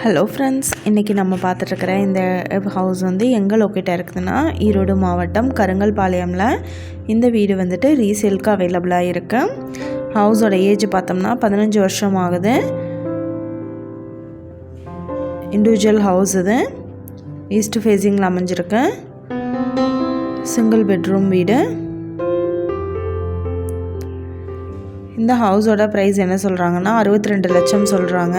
Hello friends இன்றைக்கி நம்ம பார்த்துட்ருக்கிற இந்த ஹவுஸ் வந்து எங்கே லொக்கேட்டாக இருக்குதுன்னா ஈரோடு மாவட்டம் கருங்கல்பாளையமில். இந்த வீடு வந்துட்டு ரீசேலுக்கு அவைலபிளாக இருக்குது ஹவுஸோட ஏஜ் பார்த்தோம்னா பதினஞ்சு வருஷம் ஆகுது. இண்டிவிஜுவல் ஹவுஸ் இது. ஈஸ்ட் ஃபேஸிங்கில் அமைஞ்சிருக்கு. சிங்கிள் பெட்ரூம் வீடு. இந்த ஹவுஸோட ப்ரைஸ் என்ன சொல்கிறாங்கன்னா அறுபத்தி ரெண்டு லட்சம் சொல்கிறாங்க